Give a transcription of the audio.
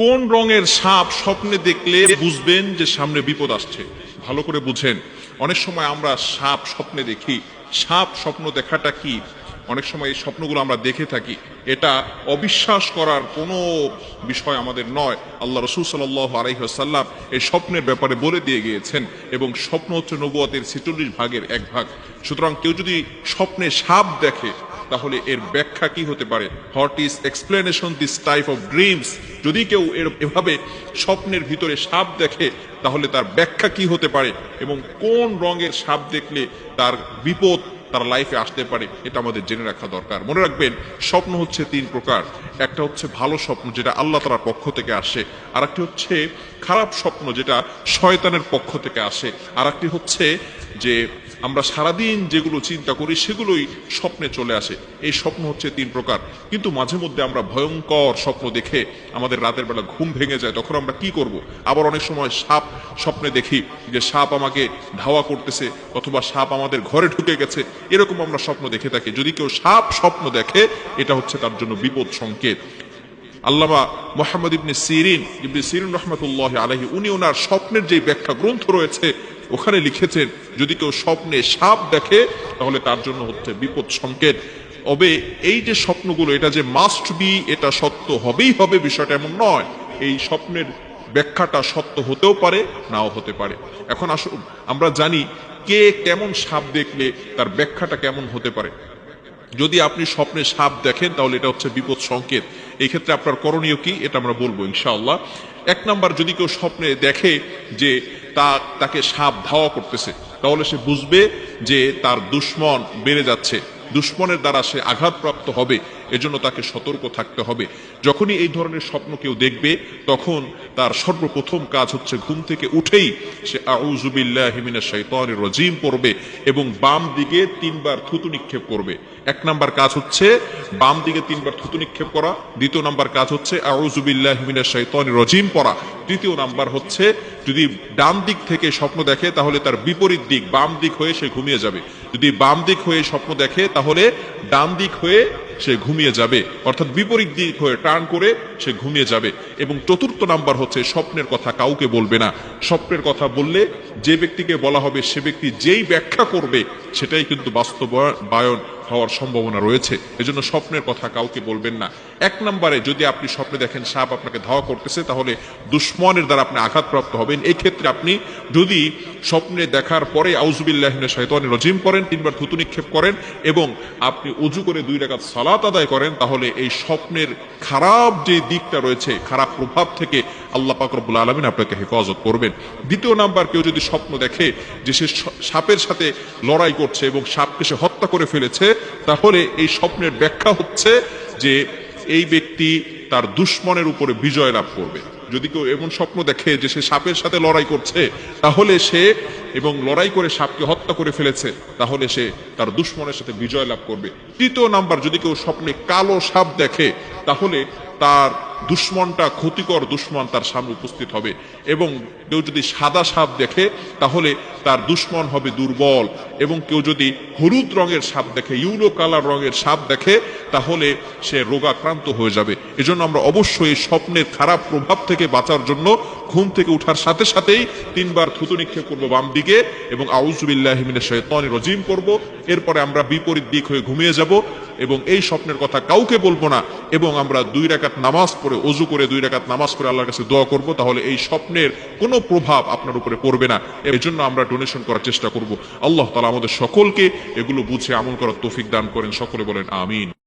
কোন রঙের সাপ স্বপ্নে দেখলে বুঝবেন যে সামনে বিপদ আসছে? ভালো করে বুঝেন। অনেক সময় আমরা সাপ স্বপ্নে দেখি। সাপ স্বপ্ন দেখাটা কি? অনেক সময় এই স্বপ্নগুলো আমরা দেখে থাকি। এটা অবিশ্বাস করার কোনো বিষয় আমাদের নয়। আল্লাহ রসুল সাল আলহিহাসাল্লাম এই স্বপ্নের ব্যাপারে বলে দিয়ে গিয়েছেন এবং স্বপ্ন হচ্ছে নবুয়াতের ছেচল্লিশ ভাগের এক ভাগ। সুতরাং কেউ যদি স্বপ্নে সাপ দেখে তাহলে এর ব্যাখ্যা কি হতে পারে? What is explanation this type of dreams যদি কেউ এর এভাবে স্বপ্নের ভিতরে সাপ দেখে, তাহলে তার ব্যাখ্যা কি হতে পারে? এবং কোন রঙের সাপ দেখলে তার বিপদ তার লাইফে আসতে পারে? এটা আমাদের জেনে রাখা দরকার। মনে রাখবেন, স্বপ্ন হচ্ছে তিন প্রকার। একটা হচ্ছে ভালো স্বপ্ন, যেটা আল্লাহ তালার পক্ষ থেকে আসে। আর একটি হচ্ছে খারাপ স্বপ্ন, যেটা শয়তানের পক্ষ থেকে আসে। আর একটি হচ্ছে যে আমরা সারাদিন যেগুলো চিন্তা করি, সেগুলোই স্বপ্নে চলে আসে। এই স্বপ্ন হচ্ছে তিন প্রকার। কিন্তু মাঝে মধ্যে আমরা ভয়ঙ্কর স্বপ্ন দেখে আমাদের রাতের বেলা ঘুম ভেঙে যায়, তখন আমরা কি করব? আবার অনেক সময় সাপ স্বপ্নে দেখি যে সাপ আমাকে ধাওয়া করতেছে অথবা সাপ আমাদের ঘরে ঢুকে গেছে। এরকম আমরা স্বপ্ন দেখে থাকি। যদি কেউ সাপ স্বপ্ন দেখে, এটা হচ্ছে তার জন্য বিপদ সংকেত। আল্লামা মোহাম্মদ ইবনে সিরিন ইবনে সিরিন রহমতুল্লাহ আলহি উনি ওনার স্বপ্নের যে ব্যাখ্যা গ্রন্থ রয়েছে, ওখানে লিখেছেন, যদি কেউ স্বপ্নে সাপ দেখে, তাহলে তার জন্য হচ্ছে বিপদ সংকেত। তবে এই যে স্বপ্নগুলো, এটা যে মাস্ট বি এটা সত্য হবেই হবে, বিষয়টা এমন নয়। এই স্বপ্নের ব্যাখ্যাটা সত্য হতেও পারে, নাও হতে পারে। এখন আসুন, আমরা জানি কে কেমন সাপ দেখলে তার ব্যাখ্যাটা কেমন হতে পারে। যদি আপনি স্বপ্নে সাপ দেখেন, তাহলে এটা হচ্ছে বিপদ সংকেত। এই ক্ষেত্রে আপনার করণীয় কি? এটা আমরা বলব ইনশাআল্লাহ। এক নাম্বার, যদি কেউ স্বপ্নে দেখে যে তা, তাকে সাপ ধাওয়া করতেছে, তাহলে সে বুঝবে যে তার দুশ্মন বেড়ে যাচ্ছে। দুশ্মনের দ্বারা সে আঘাতপ্রাপ্ত হবে। এজন্য তাকে সতর্ক থাকতে হবে। যখনই এই ধরনের স্বপ্ন কেউ দেখবে, তখন তার সর্বপ্রথম কাজ হচ্ছে ঘুম থেকে উঠেই সে আউজুবিল্লাহিমিনা শৈতানের রজিম পড়বে এবং বাম দিকে তিনবার থুতু নিক্ষেপ করবে। এক নাম্বার কাজ হচ্ছে বাম দিকে তিনবার থুতু নিক্ষেপ করা, দ্বিতীয় নাম্বার কাজ হচ্ছে আউজুবিল্লাহিমিনা শৈতানের রজিম পড়া, তৃতীয় নাম্বার হচ্ছে যদি ডান দিক থেকে স্বপ্ন দেখে, তাহলে তার বিপরীত দিক বাম দিক হয়ে সে ঘুমিয়ে যাবে। যদি বাম দিক হয়ে স্বপ্ন দেখে, তাহলে ডান দিক হয়ে সে ঘুমিয়ে যাবে। অর্থাৎ বিপরীত দিক হয়ে টার্ন করে সে ঘুমিয়ে যাবে। এবং চতুর্থ নাম্বার হচ্ছে স্বপ্নের কথা কাউকে বলবে না। স্বপ্নের কথা বললে যে ব্যক্তিকে বলা হবে সে ব্যক্তি যেই ব্যাখ্যা করবে, সেটাই কিন্তু বাস্তবায়ন হওয়ার সম্ভাবনা রয়েছে। এজন্য স্বপ্নের কথা কাউকে বলবেন না। এক নম্বরে যদি আপনি স্বপ্নে দেখেন সাপ আপনাকে ধাওয়া করতেছে, তাহলে দুশ্মনের দ্বারা আপনি আঘাতপ্রাপ্ত হবেন। এই ক্ষেত্রে আপনি যদি স্বপ্নে দেখার পরে আউজবিল্লাহিনের শৈতানের রজিম করেন, তিনবার থুতু নিক্ষেপ করেন এবং আপনি উজু করে দুই রাকাত সালাত আদায় করেন, তাহলে এই স্বপ্নের খারাপ যে দিকটা রয়েছে, খারাপ প্রভাব থেকে আল্লাহ পাকরবুল আলমিন আপনাকে হেফাজত করবেন। দ্বিতীয় নাম্বার, কেউ যদি স্বপ্ন দেখে যে সে সাপের সাথে লড়াই করছে এবং সাপকে সে হত্যা করে ফেলেছে, তাহলে এই স্বপ্নের ব্যাখ্যা হচ্ছে যে এই ব্যক্তি তার দুশ্মনের উপরে বিজয় লাভ করবে। যদি কেউ এমন স্বপ্ন দেখে যে সে সাপের সাথে লড়াই করছে, তাহলে সে এবং লড়াই করে সাপকে হত্যা করে ফেলেছে, তাহলে সে তার দুশ্মনের সাথে বিজয় লাভ করবে। তৃতীয় নাম্বার, যদি কেউ স্বপ্নে কালো সাপ দেখে, তাহলে তার দুশ্মনটা ক্ষতিকর দুশ্মন তার সামনে উপস্থিত হবে। এবং কেউ যদি সাদা সাপ দেখে, তাহলে তার দুশ্মন হবে দুর্বল। এবং কেউ যদি হলুদ রঙের সাপ দেখে, ইউলো কালার রঙের সাপ দেখে, তাহলে সে রোগাক্রান্ত হয়ে যাবে। এজন্য আমরা অবশ্যই স্বপ্নের খারাপ প্রভাব থেকে বাঁচার জন্য, ঘুম থেকে উঠার সাথে সাথেই তিনবার থুতু নিক্ষেপ করব বাম দিকে এবং আউজুবিল্লাহমিনের শৈতানি রজিম করব এরপরে আমরা বিপরীত দিক হয়ে ঘুমিয়ে যাব এবং এই স্বপ্নের কথা কাউকে বলব না এবং আমরা দুই রাকাত নামাজ পড়ে, অজু করে দুই রাকাত নামাজ পড়ে আল্লাহর কাছে দোয়া করব, তাহলে এই স্বপ্নের কোনো প্রভাব আপনার উপরে পড়বে না। এই জন্য আমরা ডোনেশন করার চেষ্টা করব। আল্লাহ তালা আমাদের সকলকে এগুলো বুঝে আমল করার তৌফিক দান করেন। সকলে বলেন, আমিন।